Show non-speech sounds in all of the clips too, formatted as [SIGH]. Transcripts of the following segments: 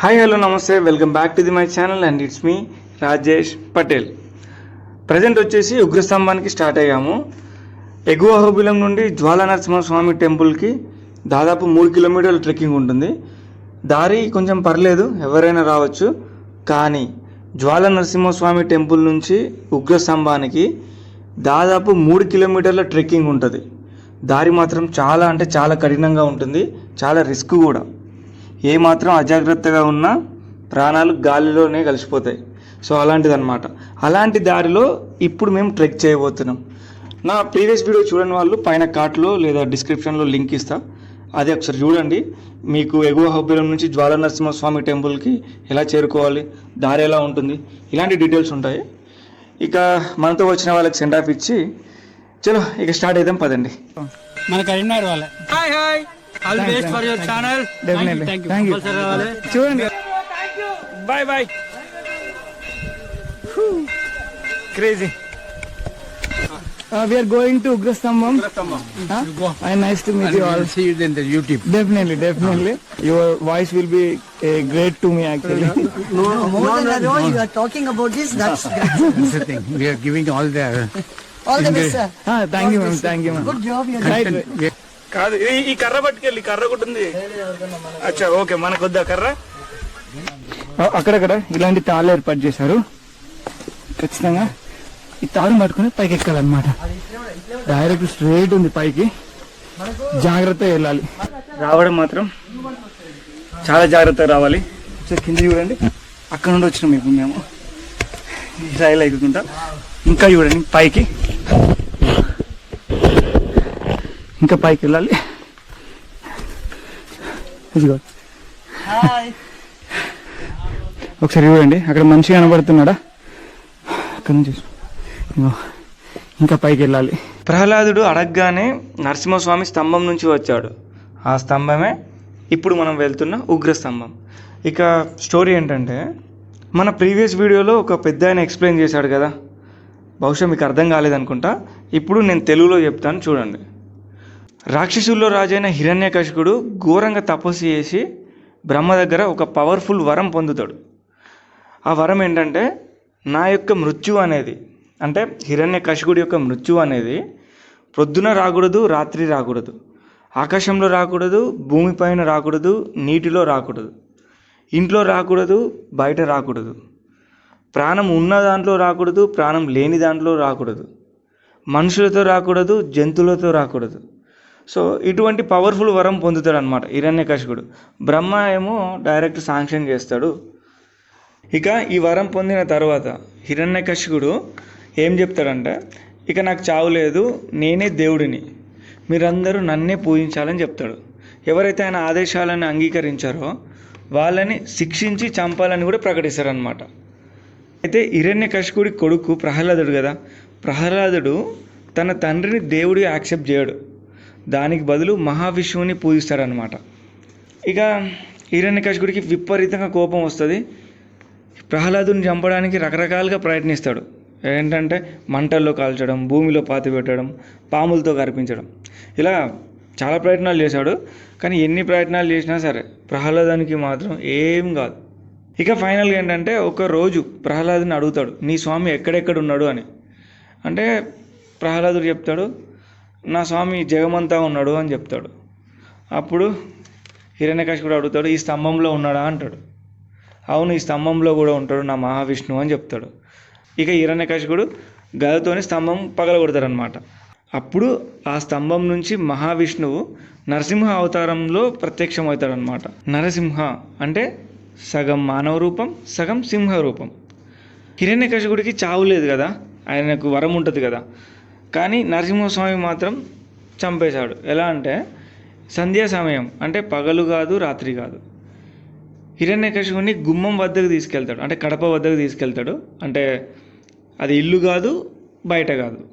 Hi hello namaste. Welcome back to the my channel and it's me Rajesh Patel present వచ్చేసి ఉగ్రస్తంభానికి start అయ్యాము. ఎగువ హోబిలం నుండి జ్వాల నరసింహస్వామి టెంపుల్కి దాదాపు మూడు కిలోమీటర్ల ట్రెక్కింగ్ ఉంటుంది. దారి కొంచెం పర్లేదు ఎవరైనా రావచ్చు. కానీ జ్వాల నరసింహస్వామి టెంపుల్ నుంచి ఉగ్రస్తంభానికి దాదాపు మూడు కిలోమీటర్ల ట్రెక్కింగ్ ఉంటుంది. దారి మాత్రం చాలా అంటే చాలా కఠినంగా ఉంటుంది. చాలా రిస్క్ కూడా. ఏ మాత్రం అజాగ్రత్తగా ఉన్నా ప్రాణాలు గాలిలోనే కలిసిపోతాయి. సో అలాంటిదన్నమాట. అలాంటి దారిలో ఇప్పుడు మేము ట్రెక్ చేయబోతున్నాం. నా ప్రీవియస్ వీడియో చూడని వాళ్ళు పైన కార్ట్లో లేదా డిస్క్రిప్షన్లో లింక్ ఇస్తా. అది ఒకసారి చూడండి. మీకు ఎగువ హబ్బిలం నుంచి జ్వాల నరసింహస్వామి టెంపుల్కి ఎలా చేరుకోవాలి దారి ఎలా ఉంటుంది ఇలాంటి డీటెయిల్స్ ఉంటాయి. ఇక మనతో వచ్చిన వాళ్ళకి సెండ్ ఆఫ్ ఇచ్చి చలో ఇక స్టార్ట్ అయిదాం పదండి. మన కరీంనగర్ వాళ్ళ. Hi hi. All the best for your channel Definitely. Thank you Thank you. Compulsory రావాలి చూడండి bye bye crazy Uh, we are going to Ugrastambam. Huh? And nice to meet you all. see it in the YouTube. Definitely, definitely. Your voice will be uh, great to me actually. [LAUGHS] More than a row, you are talking about this. That's [LAUGHS] great. That's the thing. We are giving all the. All the best, sir. ah, thank you, ma'am. Thank you, ma'am. Good job. You are Right. కాదు ఈ- ఈ కర్ర పట్టుకెళ్ళి కర్ర ఒకటి ఉంది. అచ్చా okay మనకు వద్దా కర్ర? అక్కడక్కడ ఇలాంటి తాళ్ళు ఏర్పాటు చేశారు. ఖచ్చితంగా ఈ తాడు పట్టుకుని పైకి ఎక్కాలన్నమాట. డైరెక్ట్ స్ట్రైట్ ఉంది పైకి. జాగ్రత్తగా వెళ్ళాలి. రావడం మాత్రం చాలా జాగ్రత్తగా రావాలి. ఒకసారి కింద చూడండి. అక్కడ నుండి వచ్చినాం ఇప్పుడు మేము. ఈ రైలు ఎక్కుతుంటా. ఇంకా చూడండి పైకి. ఇంకా పైకి వెళ్ళాలి. ఇదిగో. ఒకసారి చూడండి అక్కడ మనిషి కనబడుతున్నాడా? అక్కడ నుంచి ఇదిగో ఇంకా పైకి వెళ్ళాలి. ప్రహ్లాదుడు అడగగానే నరసింహస్వామి స్తంభం నుంచి వచ్చాడు. ఆ స్తంభమే ఇప్పుడు మనం వెళ్తున్న ఉగ్ర స్తంభం. ఇక స్టోరీ ఏంటంటే మన ప్రీవియస్ వీడియోలో ఒక పెద్ద ఆయన ఎక్స్ప్లెయిన్ చేశాడు కదా. బహుశా మీకు అర్థం కాలేదనుకుంటా. ఇప్పుడు నేను తెలుగులో చెప్తాను చూడండి. రాక్షసుల్లో రాజైన హిరణ్యకశికుడు ఘోరంగా తపస్సు చేసి బ్రహ్మ దగ్గర ఒక పవర్ఫుల్ వరం పొందుతాడు. ఆ వరం ఏంటంటే నా యొక్క మృత్యు అనేది అంటే హిరణ్యకశికుడి యొక్క మృత్యు అనేది ప్రొద్దున రాకూడదు రాత్రి రాకూడదు. ఆకాశంలో రాకూడదు భూమిపైన రాకూడదు నీటిలో రాకూడదు. ఇంట్లో రాకూడదు బయట రాకూడదు. ప్రాణం ఉన్న దాంట్లో రాకూడదు ప్రాణం లేని దాంట్లో రాకూడదు. మనుషులతో రాకూడదు జంతువులతో రాకూడదు. సో ఇటువంటి పవర్ఫుల్ వరం పొందుతాడు అనమాట హిరణ్యకశికుడు బ్రహ్మ ఏమో డైరెక్ట్ శాంక్షన్ చేస్తాడు. ఇక ఈ వరం పొందిన తర్వాత హిరణ్యకశికుడు ఏం చెప్తాడంటే ఇక నాకు చావు లేదు నేనే దేవుడిని. మీరందరూ నన్నే పూజించాలని చెప్తాడు. ఎవరైతే ఆయన ఆదేశాలను అంగీకరించారో వాళ్ళని శిక్షించి చంపాలని కూడా ప్రకటిస్తారనమాట అయితే హిరణ్యకశికుడి కొడుకు ప్రహ్లాదుడు కదా. ప్రహ్లాదుడు తన తండ్రిని దేవుడి యాక్సెప్ట్ చేయడు. దానికి బదులు మహావిష్ణువుని పూజిస్తాడనమాట ఇక హిరణ్యకశికుడికి విపరీతంగా కోపం వస్తుంది. ప్రహ్లాదుని చంపడానికి రకరకాలుగా ప్రయత్నిస్తాడు. ఏంటంటే మంటల్లో కాల్చడం భూమిలో పాతి పెట్టడం పాములతో కరిపించడం. ఇలా చాలా ప్రయత్నాలు చేశాడు. కానీ ఎన్ని ప్రయత్నాలు చేసినా సరే ప్రహ్లాదానికి మాత్రం ఏం కాదు. ఇక ఫైనల్గా ఏంటంటే ఒక రోజు ప్రహ్లాదుని అడుగుతాడు నీ స్వామి ఎక్కడెక్కడ ఉన్నాడు? అని. అంటే ప్రహ్లాదుడు చెప్తాడు నా స్వామి జగమంతా ఉన్నాడు అని చెప్తాడు. అప్పుడు హిరణ్యకశిపుడు అడుగుతాడు ఈ స్తంభంలో ఉన్నాడా? అంటాడు. అవును ఈ స్తంభంలో కూడా ఉంటాడు నా మహావిష్ణువు అని చెప్తాడు. ఇక హిరణ్యకశిపుడు గదతోని స్తంభం పగలగొడతాడనమాట అప్పుడు ఆ స్తంభం నుంచి మహావిష్ణువు నరసింహ అవతారంలో ప్రత్యక్షమవుతాడనమాట నరసింహ అంటే సగం మానవ రూపం సగం సింహ రూపం. హిరణ్యకశిపుడికి చావు లేదు కదా ఆయనకు వరం ఉంటుంది కదా. కానీ నరసింహస్వామి మాత్రం చంపేశాడు. ఎలా అంటే సంధ్యా సమయం అంటే పగలు కాదు రాత్రి కాదు. హిరణ్యకశిపుని గుమ్మం వద్దకు తీసుకెళ్తాడు. అంటే కడప వద్దకు తీసుకెళ్తాడు. అంటే అది ఇల్లు కాదు బయట కాదు.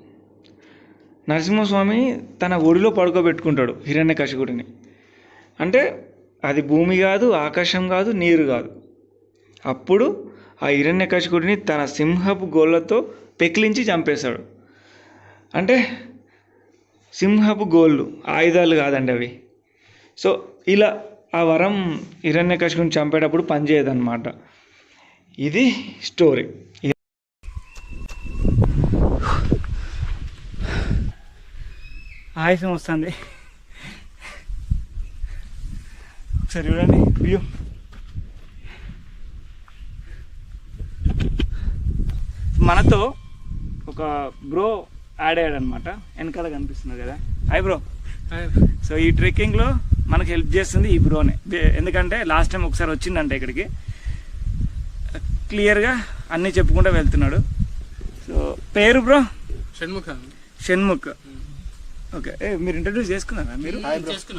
నరసింహస్వామి తన ఒడిలో పడుకోబెట్టుకుంటాడు హిరణ్యకశిపుడిని. అంటే అది భూమి కాదు ఆకాశం కాదు నీరు కాదు. అప్పుడు ఆ హిరణ్యకశిపుడిని తన సింహపు గోళ్ళతో పెకిలించి చంపేశాడు. అంటే సింహపు గోళ్ళు ఆయుధాలు కాదండి అవి. సో ఇలా ఆ వరం హిరణ్యకశిపుని చంపేటప్పుడు పనిచేయదన్నమాట ఇది స్టోరీ. ఆయాసం వస్తుంది. ఒకసారి చూడండి వ్యూ మనతో ఒక బ్రో యాడ్ అయ్యాడు అనమాట వెనకాల కనిపిస్తుంది కదా. హాయ్ బ్రో సో ఈ ట్రెక్కింగ్లో మనకు హెల్ప్ చేస్తుంది ఈ బ్రోనే ఎందుకంటే లాస్ట్ టైం ఒకసారి వచ్చిందంట ఇక్కడికి. క్లియర్గా అన్నీ చెప్పుకుంటూ వెళ్తున్నాడు. సో పేరు బ్రో షణ్ముఖ. షణ్ముఖ్. ఓకే ఏ, మీరు ఇంట్రడ్యూస్ చేసుకున్నారా మీరు?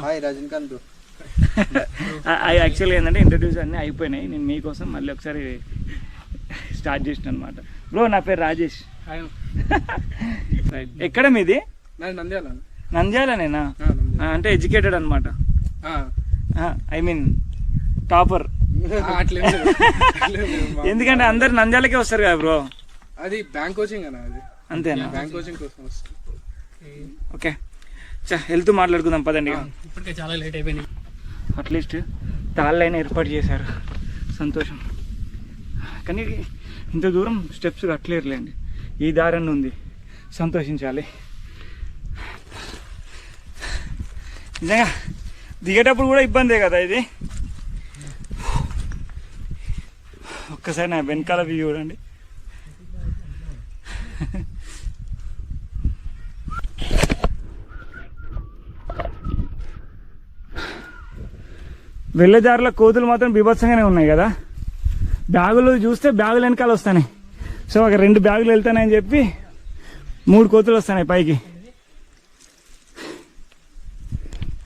హాయ్ రజనీకాంత్ బ్రో యాక్చువల్లీ ఏంటంటే ఇంట్రడ్యూస్ అన్నీ అయిపోయినాయి. నేను మీకోసం మళ్ళీ ఒకసారి స్టార్ట్ చేసిన అనమాట బ్రో నా పేరు రాజేష్. [LAUGHS] ఎక్కడ మీది నాది నంద్యాల. నంద్యాలనేనా? అంటే ఎడ్యుకేటెడ్ అనమాట ఆ, ఐ మీన్ టాపర్. [LAUGHS] ఎందుకంటే అందరు నంద్యాలకే వస్తారు కదా బ్రో? అది బ్యాంక్ కోచింగ్ అది. అంతేనా? బ్యాంక్ కోచింగ్ కోసం ఓకే. చా వెళ్తూ మాట్లాడుకుందాం పదండి ఇక. ఇప్పటికే చాలా లేట్ అయిపోయింది. అట్లీస్ట్ తాళ్ళైనా ఏర్పాటు చేశారు. సంతోషం. కానీ ఇంత దూరం స్టెప్స్ కట్టలేరులేండి. ఈ దారిని ఉంది. సంతోషించాలి. నిజంగా దిగేటప్పుడు కూడా ఇబ్బందే కదా ఇది? ఒక్కసారి నా వెనకాల వ్యూ చూడండి. వెళ్ళే దారిలో కోతులు మాత్రం బీభత్సంగానే ఉన్నాయి కదా? బ్యాగులు చూస్తే బ్యాగులు వెనకాల వస్తాయి సో ఒక రెండు బ్యాగులు వెళ్తానని చెప్పి మూడు కోతులు వస్తున్నాయి పైకి.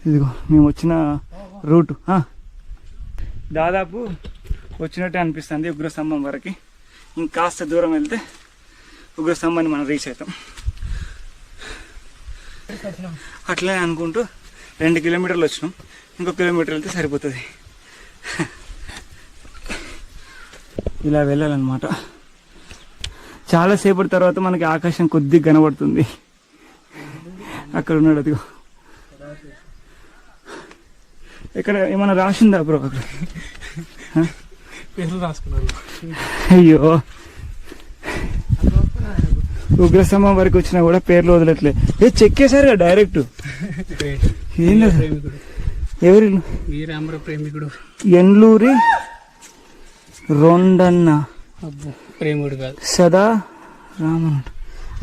ఇదిగో మేము వచ్చిన రూటు దాదాపు వచ్చినట్టే అనిపిస్తుంది ఉగ్రస్తంభం వరకు. ఇంకాస్త దూరం వెళ్తే ఉగ్రస్తంభాన్ని మనం రీచ్ అవుతాం. అట్లనే అనుకుంటూ రెండు కిలోమీటర్లు వచ్చినాం. ఇంకో కిలోమీటర్ వెళ్తే సరిపోతుంది. [LAUGHS] ఇలా వెళ్ళాలన్నమాట. చాలాసేపటి తర్వాత మనకి ఆకాశం కొద్దిగా కనబడుతుంది. అక్కడ ఉన్నాడు అదిగో. ఇక్కడ ఏమైనా రాసిందా బ్రో అక్కడ? పేర్లు రాసుకున్నారు. అయ్యో. ఉగ్రస్తంభం వరకు వచ్చినా కూడా పేర్లు వదలట్లే. ఏ చెక్కేశారు డైరెక్ట్? ఏంది ఎవరి? వీరాంబర ప్రేమికుడు. ఎండ్లూరి రొండన్న. అబ్బో. ప్రేముడు కాదు. సదా రామన్.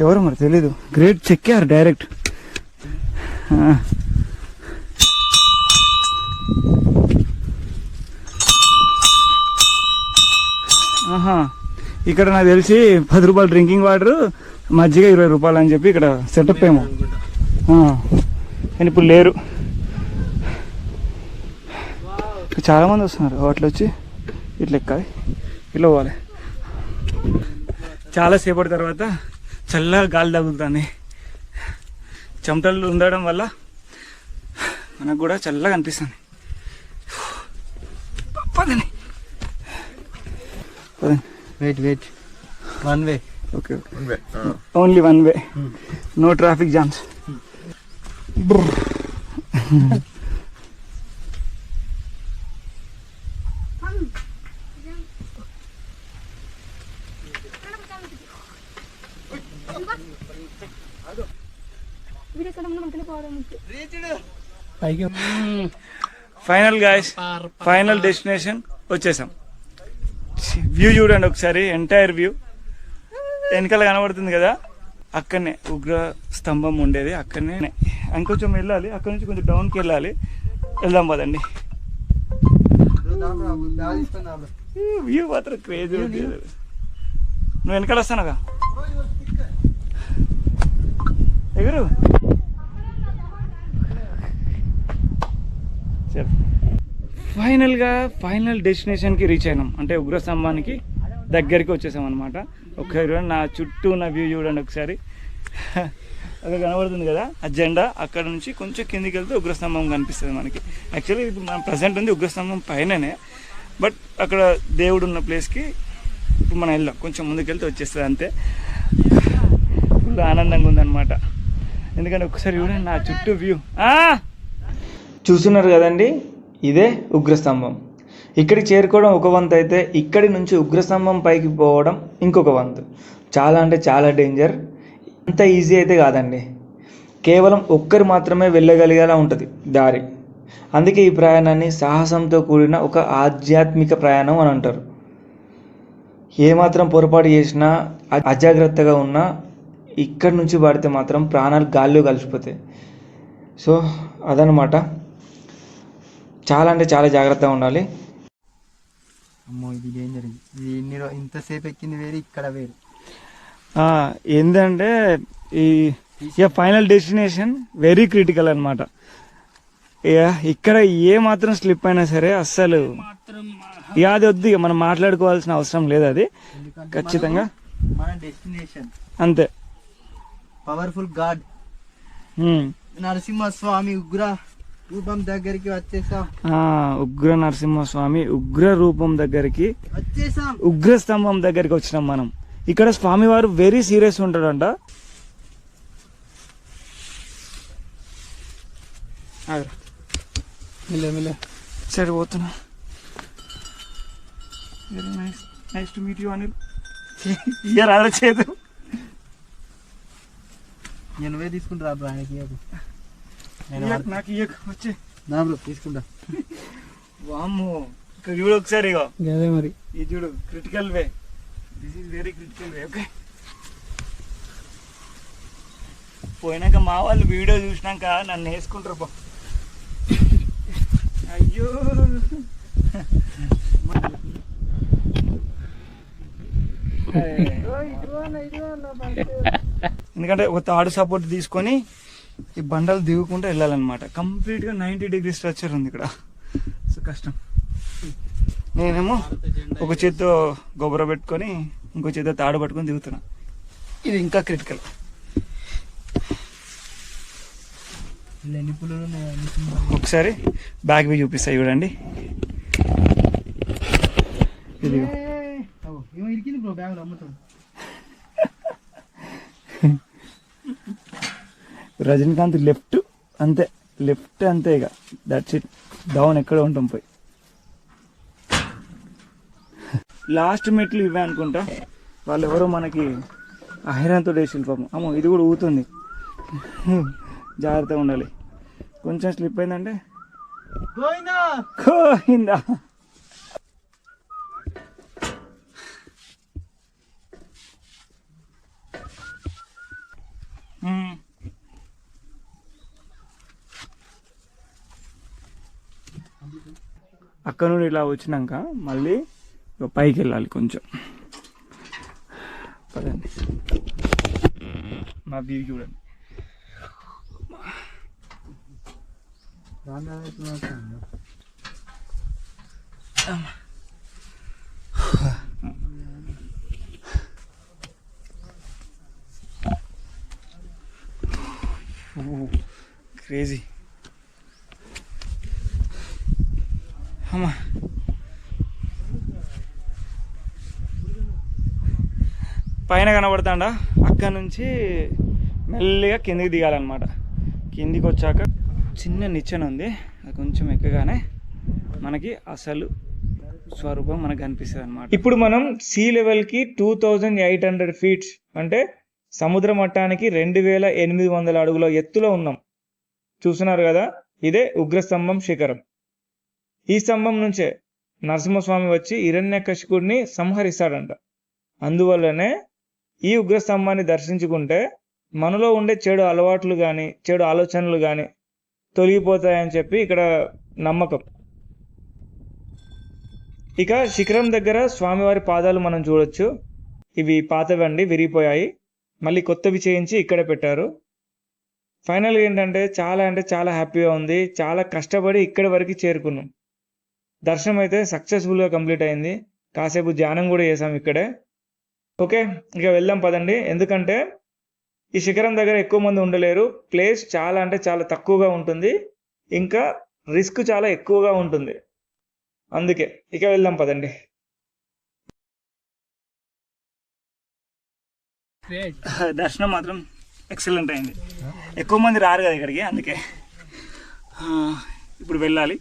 ఎవరు మరి తెలీదు. గ్రేట్ చెక్కారు డైరెక్ట్ ఆహా. ఇక్కడ నాకు తెలిసి పది రూపాయలు డ్రింకింగ్ వాటర్ మజ్జిగ ఇరవై రూపాయలు అని చెప్పి ఇక్కడ సెటప్ ఏమో. కానీ ఇప్పుడు లేరు. ఇక్కడ చాలా మంది వస్తున్నారు. వాటిలో వచ్చి ఇట్లా ఎక్కాలి. ఇట్లా పోవాలి. చాలా సేపటి తర్వాత చల్లగా గాలి తగులుతుంది. చెమటలు ఉండడం వల్ల మనకు కూడా చల్లగా అనిపిస్తుంది. పదండి. పదండి. Wait wait one way okay okay only one way no traffic jams పైకి ఫైనల్ గాయస్ ఫైనల్ డెస్టినేషన్ వచ్చేసాం. వ్యూ చూడండి ఒకసారి ఎంటైర్ వ్యూ వెనకాల కనబడుతుంది కదా? అక్కడనే ఉగ్ర స్తంభం ఉండేది అక్కడనే. ఇంకొంచెం వెళ్ళాలి అక్కడ నుంచి కొంచెం డౌన్కి వెళ్ళాలి. వెళ్దాం పదండి. వ్యూ మాత్రం క్రేజీ ఉంది. నువ్వు వెనకాల వస్తానగా ఎగురు. సార్ ఫైనల్గా ఫైనల్ డెస్టినేషన్కి రీచ్ అయినాం. అంటే ఉగ్రస్తంభానికి దగ్గరికి వచ్చేసాం అనమాట ఒకసారి నా చుట్టూ ఉన్న వ్యూ చూడండి ఒకసారి. [LAUGHS] అక్కడ కనబడుతుంది కదా ఆ జెండా అక్కడ నుంచి కొంచెం కిందికి వెళ్తే ఉగ్రస్తంభం కనిపిస్తుంది మనకి. యాక్చువల్లీ ఇప్పుడు మనం ప్రజెంట్ ఉంది ఉగ్రస్తంభం పైననే. బట్ అక్కడ దేవుడు ఉన్న ప్లేస్కి ఇప్పుడు మనం వెళ్ళాం కొంచెం ముందుకెళ్తే వచ్చేస్తుంది అంతే. ఫుల్ ఆనందంగా ఉందన్నమాట. ఎందుకంటే ఒకసారి చూడండి నా చుట్టూ వ్యూ చూస్తున్నారు కదండి? ఇదే ఉగ్రస్తంభం. ఇక్కడికి చేరుకోవడం ఒక వంతు అయితే ఇక్కడి నుంచి ఉగ్రస్తంభం పైకి పోవడం ఇంకొక వంతు. చాలా అంటే చాలా డేంజర్ అంత ఈజీ అయితే కాదండి. కేవలం ఒక్కరు మాత్రమే వెళ్ళగలిగేలా ఉంటుంది దారి. అందుకే ఈ ప్రయాణాన్ని సాహసంతో కూడిన ఒక ఆధ్యాత్మిక ప్రయాణం అని అంటారు. ఏమాత్రం పొరపాటు చేసినా అజాగ్రత్తగా ఉన్నా ఇక్కడి నుంచి పడితే మాత్రం ప్రాణాలు గాల్లో కలిసిపోతాయి. సో అదనమాట చాలా అంటే చాలా జాగ్రత్తగా ఉండాలి. అమ్మో ఇది డేంజర్ ఇది ఇన్ని ఇంతసేపు ఎక్కింది వేరు ఇక్కడ వేరు. ఏంటంటే ఈ ఇక ఫైనల్ డెస్టినేషన్ వెరీ క్రిటికల్ అనమాట ఇక ఇక్కడ ఏ మాత్రం స్లిప్ అయినా సరే అస్సలు ఇక అది వద్దు ఇక మనం మాట్లాడుకోవాల్సిన అవసరం లేదు అది. ఖచ్చితంగా. మన డెస్టినేషన్ అంతే. Powerful God. నరసింహస్వామి ఉగ్ర రూపం దగ్గరికి వచ్చేసాం. ఉగ్ర నరసింహస్వామి ఉగ్ర రూపం దగ్గరికి వచ్చేసాం. ఉగ్ర స్తంభం దగ్గరికి వచ్చినాం మనం. ఇక్కడ స్వామివారు వెరీ సీరియస్ ఉంటాడంట. మిల్లే మిల్లే. సరే పోతున్నా. Very nice nice to meet you Anil year అలా చేదు. నేను నువ్వే తీసుకుంటా నాకు ఇయ్యకు వచ్చే. నా బ్రో తీసుకుంటా. వామ్మో ఇక్కడ చూడు ఒకసారి ఇగో. అదే మరి. ఇది చూడు critical way this is very critical way okay పోయినాక మా వాళ్ళు వీడియో చూసినాక నన్ను వేసుకుంటారు బా అయ్యో. [LAUGHS] ఎందుకంటే ఒక తాడు సపోర్ట్ తీసుకొని ఈ బండలు దిగుకుంటూ వెళ్ళాలన్నమాట. కంప్లీట్గా నైంటీ డిగ్రీ స్ట్రక్చర్ ఉంది ఇక్కడ. సో కష్టం. నేనేమో ఒక చేత్తో గొబ్బర పెట్టుకొని ఇంకో చేత్తో తాడు పట్టుకొని దిగుతున్నా. ఇది ఇంకా క్రిటికల్. ఒకసారి బ్యాగ్ బి చూపిస్తాయి చూడండి. ఇది ఏయ్, అగో, ఏమో ఇరికింది బ్రో బ్యాగులు అమ్ముతాం రజనీకాంత్ లెఫ్ట్ అంతే లెఫ్ట్ అంతే ఇక. దట్స్ ఇట్ డౌన్ ఎక్కడ ఉంటాం పోయి. లాస్ట్ మెట్లు ఇవే అనుకుంటా. వాళ్ళు ఎవరో మనకి ఐరన్తో వేసిన పాపం. అమ్మో ఇది కూడా ఊతుంది జాగ్రత్తగా ఉండాలి. కొంచెం స్లిప్ అయిందంటే? గోవిందా పోయిందా మ్మ్. పక్క నుండి ఇలా వచ్చినాక మళ్ళీ ఇక పైకి వెళ్ళాలి కొంచెం. పదండి. మా వ్యూ చూడండి. క్రేజీ. అమ్మా పైన కనబడతాడా? అక్కడ నుంచి మెల్లిగా కిందికి దిగాలన్నమాట. కిందికి వచ్చాక చిన్న నిచ్చెన ఉంది. అది కొంచెం ఎక్కగానే మనకి అసలు స్వరూపం మనకు కనిపిస్తుంది అనమాట ఇప్పుడు మనం సీ లెవెల్కి two thousand eight hundred feets అంటే సముద్ర మట్టానికి రెండు వేల ఎనిమిది వందల అడుగుల ఎత్తులో ఉన్నాం. చూస్తున్నారు కదా? ఇదే ఉగ్రస్తంభం శిఖరం. ఈ స్తంభం నుంచే నరసింహస్వామి వచ్చి హిరణ్యకశికుడిని సంహరిస్తాడంట. అందువల్లనే ఈ ఉగ్రస్తంభాన్ని దర్శించుకుంటే మనలో ఉండే చెడు అలవాట్లు కానీ చెడు ఆలోచనలు కానీ తొలగిపోతాయని చెప్పి ఇక్కడ నమ్మకం. ఇక శిఖరం దగ్గర స్వామివారి పాదాలు మనం చూడొచ్చు. ఇవి పాతవండి విరిగిపోయాయి. మళ్ళీ కొత్తవి చేయించి ఇక్కడ పెట్టారు. ఫైనల్గా ఏంటంటే చాలా అంటే చాలా హ్యాపీగా ఉంది. చాలా కష్టపడి ఇక్కడి వరకు చేరుకున్నాం. దర్శనం అయితే సక్సెస్ఫుల్గా కంప్లీట్ అయింది. కాసేపు ధ్యానం కూడా చేసాం ఇక్కడే. ఓకే ఇక వెళ్దాం పదండి. ఎందుకంటే ఈ శిఖరం దగ్గర ఎక్కువ మంది ఉండలేరు. ప్లేస్ చాలా అంటే చాలా తక్కువగా ఉంటుంది. ఇంకా రిస్క్ చాలా ఎక్కువగా ఉంటుంది. అందుకే ఇక వెళ్దాం పదండి. దర్శనం మాత్రం ఎక్సలెంట్ అయింది. ఎక్కువ మంది రారు కదా ఇక్కడికి అందుకే. ఇప్పుడు వెళ్ళాలి.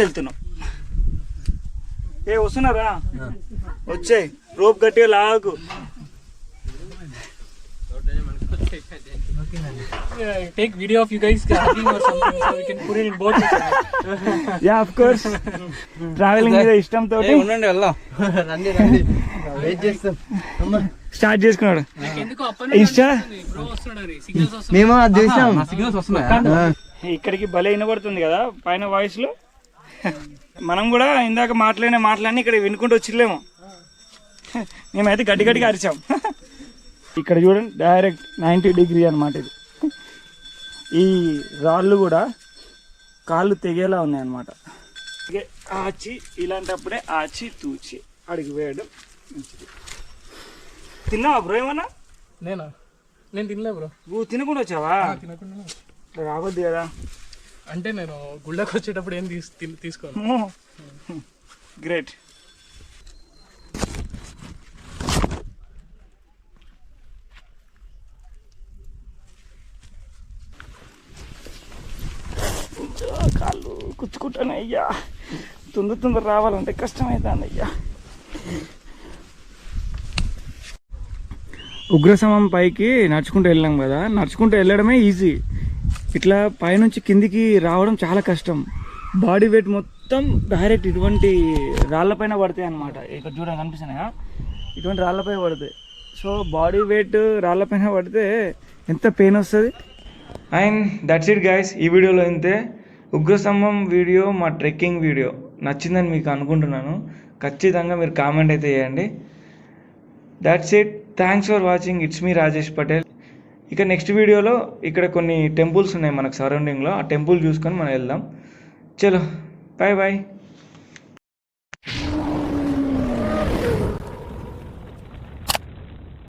వెళ్తున్నాం. ఏ వస్తున్నారా వచ్చాయి రోప్ గట్టిగా లాగు take video of you guys hugging or something so we can put it in both. Yeah of course travelling మీద ఇష్టంతో ఉండండి వెళ్దాం రండి రండి వెయిట్ చేస్తాం స్టార్ట్ చేసుకున్నాడు ఎందుకో అప్పటి ఇన్స్టా బ్రో వస్తున్నాడు సిగ్నల్స్ వస్తున్నాయి మేము అది చూసాం సిగ్నల్స్ వస్తున్నాయి ఇక్కడికి భలే వినబడుతుంది కదా పైన వాయిస్లో మనం కూడా ఇందాక మాట్లాడిన మాటలన్నీ ఇక్కడ వినుకుంటూ వచ్చిలేము మేమైతే గట్టి గట్టిగా అరిచాం. ఇక్కడ చూడండి డైరెక్ట్ నైంటీ డిగ్రీ అనమాట ఇది. ఈ రాళ్ళు కూడా కాళ్ళు తెగేలా ఉన్నాయి అనమాట ఆచి ఇలాంటప్పుడే ఆచి తూచి అడిగి వేయడం మంచిది. తిన్నావా బ్రో ఏమన్నా? నేనా? నేను తినలే బ్రో. నువ్వు తినకుండా వచ్చావా? తినకుండా రావద్దు కదా. అంటే నేను గుళ్ళకి వచ్చేటప్పుడు ఏం తీసు తీసుకోను. గ్రేట్. కాళ్ళు కుచ్చుకుంటానే అయ్యా తొందర తొందర రావాలంటే కష్టమవుతుంది అయ్యా ఉగ్రసమం పైకి నడుచుకుంటూ వెళ్ళాం కదా. నడుచుకుంటూ వెళ్ళడమే ఈజీ. ఇట్లా పైనుంచి కిందికి రావడం చాలా కష్టం. బాడీ వెయిట్ మొత్తం డైరెక్ట్ ఇటువంటి రాళ్ళపైన పడతాయి అనమాట ఇక్కడ చూడండి కనిపిస్తున్నాయా? ఇటువంటి రాళ్ళపై పడతాయి. సో బాడీ వెయిట్ రాళ్ళపైన పడితే ఎంత పెయిన్ వస్తుంది? అండ్ దట్స్ ఇట్ గైస్ ఈ వీడియోలో ఇంతే. ఉగ్రస్తంభం వీడియో మా ట్రెక్కింగ్ వీడియో. నచ్చిందని మీకు అనుకుంటున్నాను. ఖచ్చితంగా మీరు కామెంట్ అయితే చేయండి. That's it. Thanks for watching. It's me Rajesh Patel. ఇక నెక్స్ట్ వీడియోలో ఇక్కడ కొన్ని టెంపుల్స్ ఉన్నాయి మనకు సరౌండింగ్లో ఆ టెంపుల్ చూసుకొని మనం వెళ్దాం. చలో బాయ్ బాయ్